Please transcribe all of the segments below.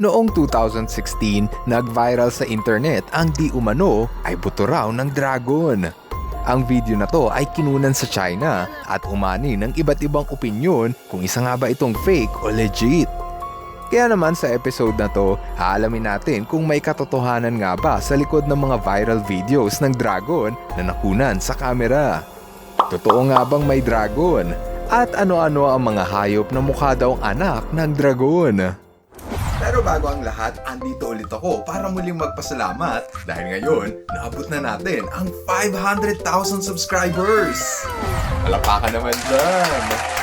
Noong 2016, nag-viral sa internet ang di umano ay buto raw ng dragon. Ang video na to ay kinunan sa China at umani ng iba't ibang opinyon kung isa nga ba itong fake o legit. Kaya naman sa episode na to, haalamin natin kung may katotohanan nga ba sa likod ng mga viral videos ng dragon na nakunan sa kamera. Totoo nga bang may dragon? At ano-ano ang mga hayop na mukha daw anak ng dragon? Pero bago ang lahat, andito ulit ako para muling magpasalamat dahil ngayon, naabot na natin ang 500,000 subscribers! Alapakan naman dyan!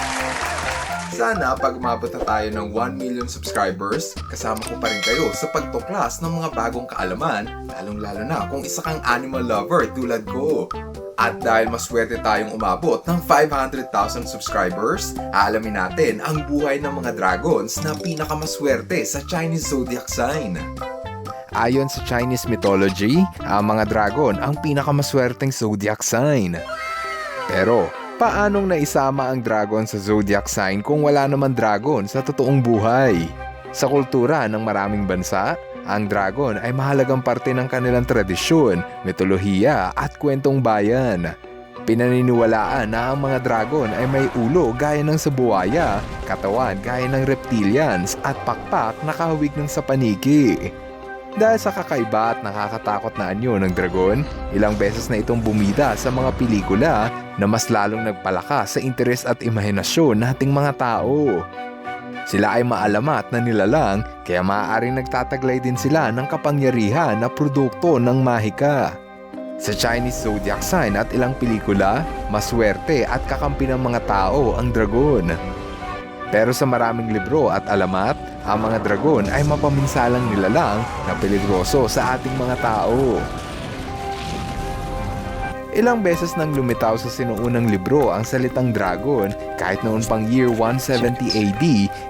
Sana pag umabot na tayo ng 1 million subscribers, kasama ko pa rin kayo sa pagtuklas ng mga bagong kaalaman, lalong-lalo na kung isa kang animal lover tulad ko. At dahil maswerte tayong umabot ng 500,000 subscribers, aalamin natin ang buhay ng mga dragons na pinakamaswerte sa Chinese zodiac sign. Ayon sa Chinese mythology, ang mga dragon ang pinakamaswerteng zodiac sign. Pero, paanong naisama ang dragon sa zodiac sign kung wala naman dragon sa totoong buhay? Sa kultura ng maraming bansa, ang dragon ay mahalagang parte ng kanilang tradisyon, mitolohiya at kwentong bayan. Pinaniniwalaan na ang mga dragon ay may ulo gaya ng sa buwaya, katawan gaya ng reptilians at pakpak na kahawig ng sa paniki. Dahil sa kakaiba at nakakatakot na anyo ng dragon, ilang beses na itong bumida sa mga pelikula na mas lalong nagpalakas sa interes at imahinasyon nating mga tao. Sila ay maalamat na nilalang kaya maaaring nagtataglay din sila ng kapangyarihan na produkto ng mahika. Sa Chinese zodiac sign at ilang pelikula, maswerte at kakampi ng mga tao ang dragon. Pero sa maraming libro at alamat, ang mga dragon ay mapaminsalang nilalang na peligroso sa ating mga tao. Ilang beses nang lumitaw sa sinuunang libro ang salitang dragon kahit noon pang year 170 AD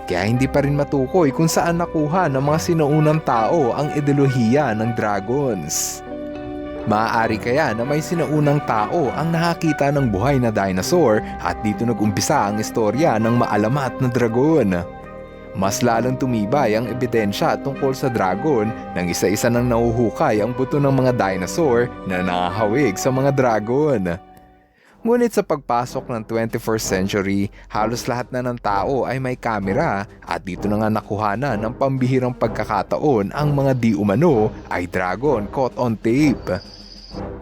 kaya hindi pa rin matukoy kung saan nakuha ng mga sinuunang tao ang ideolohiya ng dragons. Maaari kaya na may sinaunang tao ang nakakita ng buhay na dinosaur at dito nag-umpisa ang istorya ng maalamat na dragon. Mas lalong tumibay ang ebidensya tungkol sa dragon nang isa-isa nang nahuhukay ang buto ng mga dinosaur na nakahawig sa mga dragon. Ngunit sa pagpasok ng 21st century, halos lahat na ng tao ay may kamera at dito na nga nakuhanan ng pambihirang pagkakataon ang mga di umano ay dragon caught on tape.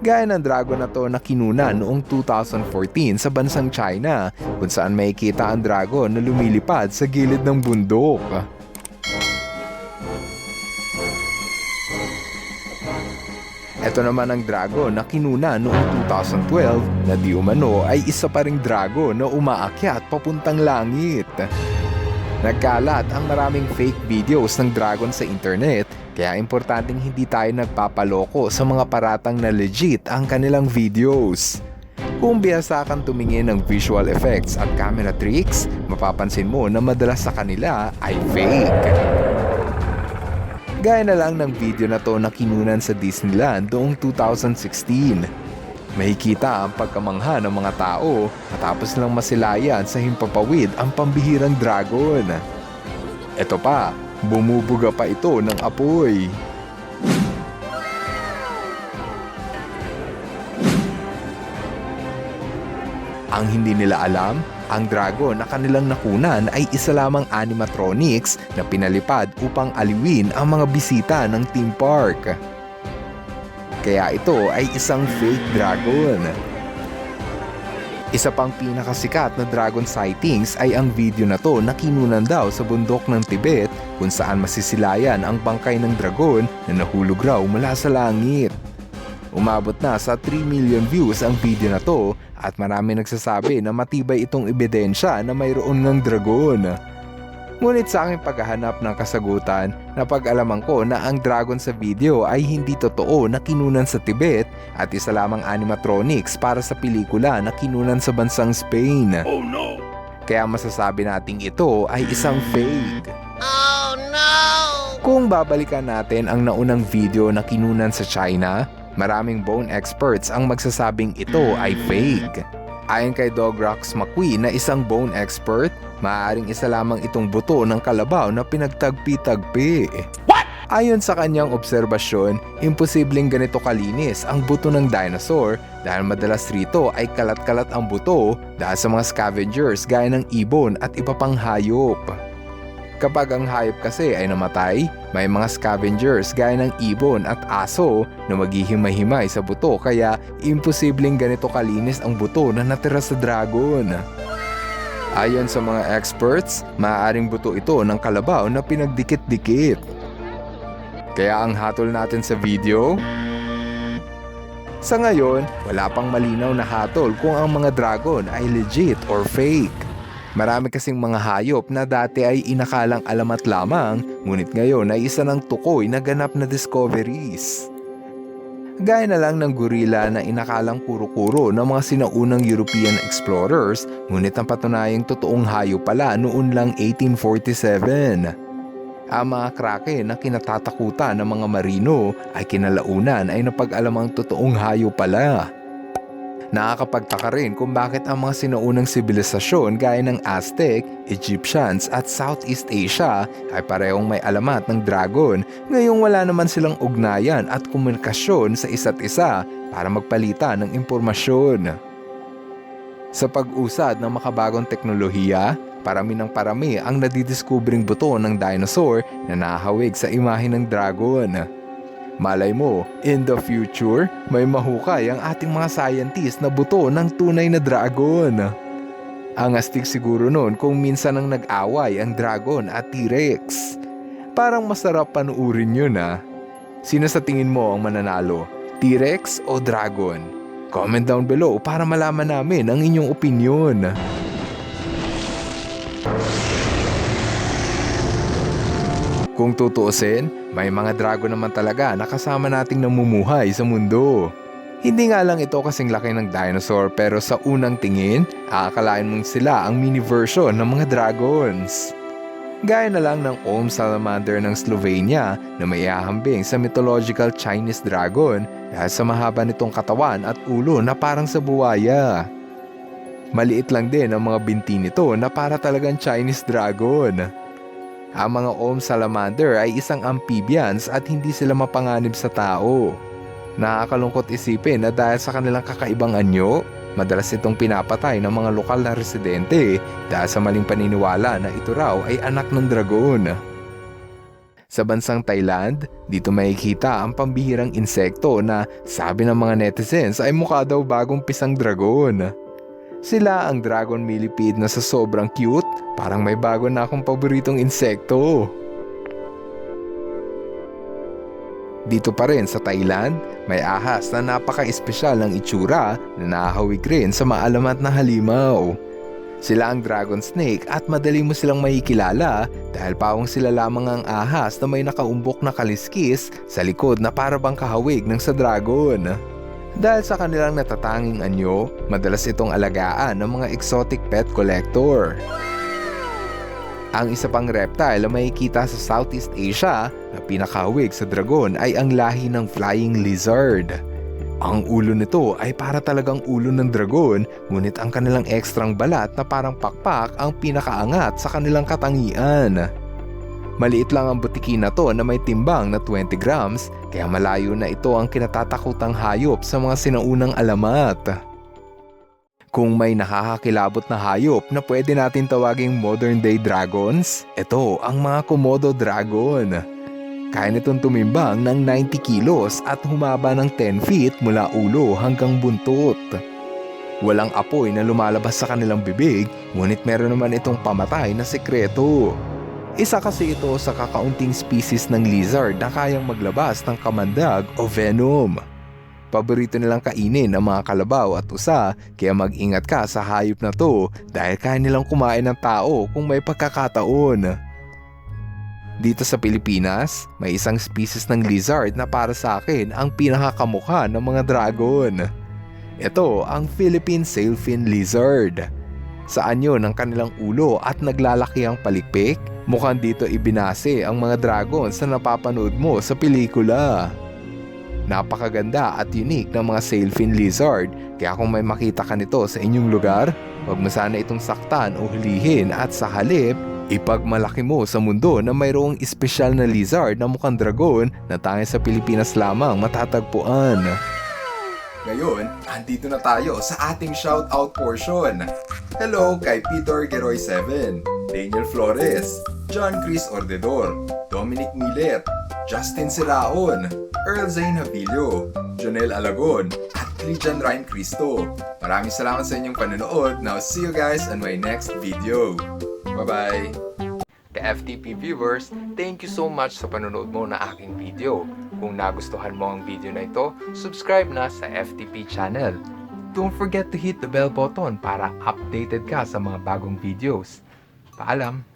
Gaya ng dragon na to na kinuna noong 2014 sa bansang China kung saan makikita ang dragon na lumilipad sa gilid ng bundok. Ito naman ang dragon na kinuna noong 2012 na di umano ay isa pa ring dragon na umaakyat papuntang langit. Nagkalat ang maraming fake videos ng dragon sa internet kaya importanteng hindi tayo nagpapaloko sa mga paratang na legit ang kanilang videos. Kung biyasa kang tumingin ng visual effects at camera tricks, mapapansin mo na madalas sa kanila ay fake. Gaya na lang ng video na to na kinunan sa Disneyland noong 2016. Makikita ang pagkamangha ng mga tao matapos lang masilayan sa himpapawid ang pambihirang dragon. Ito pa, bumubuga pa ito ng apoy. Ang hindi nila alam, ang dragon na kanilang nakunan ay isa lamang animatronics na pinalipad upang aliwin ang mga bisita ng theme park. Kaya ito ay isang fake dragon. Isa pang pinakasikat na dragon sightings ay ang video na to na kinunan daw sa bundok ng Tibet kung saan masisilayan ang bangkay ng dragon na nahulog raw mula sa langit. Umabot na sa 3 million views ang video na to at marami nagsasabi na matibay itong ebidensya na mayroon ng dragon. Ngunit sa aking paghahanap ng kasagutan, napag-alaman ko na ang dragon sa video ay hindi totoo na kinunan sa Tibet at isa lamang animatronics para sa pelikula na kinunan sa bansang Spain. Oh no! Kaya masasabi nating ito ay isang fake. Oh no! Kung babalikan natin ang naunang video na kinunan sa China, maraming bone experts ang magsasabing ito ay fake. Ayon kay Dograx McQueen na isang bone expert, maaaring isa lamang itong buto ng kalabaw na pinagtagpi-tagpi. Ayon sa kanyang obserbasyon, imposibleng ganito kalinis ang buto ng dinosaur dahil madalas rito ay kalat-kalat ang buto dahil sa mga scavengers gaya ng ibon at iba pang hayop. Kapag ang hayop kasi ay namatay, may mga scavengers gaya ng ibon at aso na maghihimay-himay sa buto kaya imposibleng ganito kalinis ang buto na natira sa dragon. Ayon sa mga experts, maaaring buto ito ng kalabaw na pinagdikit-dikit. Kaya ang hatol natin sa video, sa ngayon, wala pang malinaw na hatol kung ang mga dragon ay legit or fake. Marami kasing mga hayop na dati ay inakalang alamat lamang, ngunit ngayon ay isa ng tukoy na ganap na discoveries. Gaya na lang ng gorilla na inakalang kuro-kuro ng mga sinaunang European explorers, ngunit ang patunayang totoong hayop pala noon lang 1847. Ang mga kraken na kinatatakutan ng mga marino ay kinalaunan ay napag-alamang totoong hayop pala. Nakakapagtaka rin kung bakit ang mga sinaunang sibilisasyon gaya ng Aztec, Egyptians at Southeast Asia ay parehong may alamat ng dragon ngayong wala naman silang ugnayan at komunikasyon sa isa't isa para magpalitan ng impormasyon. Sa pag-usad ng makabagong teknolohiya, parami ng parami ang nadidiskubring buto ng dinosaur na nahawig sa imahe ng dragon. Malay mo, in the future, may mahukay ang ating mga scientist na buto ng tunay na dragon. Ang astig siguro noon kung minsan ang nag-away ang dragon at T-Rex. Parang masarap panuurin yun ah. Sino sa tingin mo ang mananalo? T-Rex o dragon? Comment down below para malaman namin ang inyong opinion. Kung tutuusin, may mga dragon naman talaga na kasama nating namumuhay sa mundo. Hindi nga lang ito kasing laki ng dinosaur pero sa unang tingin, aakalain mong sila ang mini version ng mga dragons. Gaya na lang ng Om Salamander ng Slovenia na may ahambing sa mythological Chinese dragon dahil sa mahaba nitong katawan at ulo na parang sa buwaya. Maliit lang din ang mga binti nito na para talagang Chinese dragon. Ang mga Om Salamander ay isang amphibians at hindi sila mapanganib sa tao. Nakakalungkot isipin na dahil sa kanilang kakaibang anyo, madalas itong pinapatay ng mga lokal na residente dahil sa maling paniniwala na ito raw ay anak ng dragon. Sa bansang Thailand, dito makikita ang pambihirang insekto na sabi ng mga netizens ay mukha daw bagong pisang dragon. Sila ang dragon millipede na sa sobrang cute, parang may bago na akong paboritong insekto. Dito pa rin sa Thailand, may ahas na napaka-espesyal ng itsura na nahawig rin sa maalamat na halimaw. Sila ang dragon snake at madali mo silang makikilala dahil pawang sila lamang ang ahas na may nakaumbok na kaliskis sa likod na para bang kahawig ng sa dragon. Dahil sa kanilang natatanging anyo, madalas itong alagaan ng mga exotic pet collector. Ang isa pang reptile na makikita sa Southeast Asia na pinakahawig sa dragon ay ang lahi ng flying lizard. Ang ulo nito ay para talagang ulo ng dragon, ngunit ang kanilang ekstrang balat na parang pakpak ang pinakaangat sa kanilang katangian. Maliit lang ang butiki na to na may timbang na 20 grams, kaya malayo na ito ang kinatatakutang hayop sa mga sinaunang alamat. Kung may nakakakilabot na hayop na pwede natin tawaging modern day dragons, ito ang mga Komodo dragon. Kaya nitong tumimbang ng 90 kilos at humaba ng 10 feet mula ulo hanggang buntot. Walang apoy na lumalabas sa kanilang bibig, ngunit meron naman itong pamatay na sekreto. Isa kasi ito sa kakaunting species ng lizard na kayang maglabas ng kamandag o venom. Paborito nilang kainin ang mga kalabaw at usa kaya mag-ingat ka sa hayop na to dahil kaya nilang kumain ng tao kung may pagkakataon. Dito sa Pilipinas, may isang species ng lizard na para sa akin ang pinakakamukha ng mga dragon. Ito ang Philippine sailfin lizard. Sa anyo ng kanilang ulo at naglalaki ang palikpik, mukhang dito ibinase ang mga dragon sa napapanood mo sa pelikula. Napakaganda at unique ng mga sailfin lizard. Kaya kung may makita ka nito sa inyong lugar, huwag mo sana itong saktan o hulihin at sa halip, ipagmalaki mo sa mundo na mayroong espesyal na lizard na mukhang dragon na tanging sa Pilipinas lamang matatagpuan. Ngayon, andito na tayo sa ating shoutout portion. Hello kay Peter Geroy 7, Daniel Flores, John Chris Ordedor, Dominic Milet, Justin Siraon, Earl Zane Havillo, Jonel Alagon, at Christian Ryan Cristo. Maraming salamat sa inyong panonood. Now see you guys on my next video. Bye-bye! Ka-FTP viewers, thank you so much sa panonood mo na aking video. Kung nagustuhan mo ang video na ito, subscribe na sa FTP channel. Don't forget to hit the bell button para updated ka sa mga bagong videos. Paalam!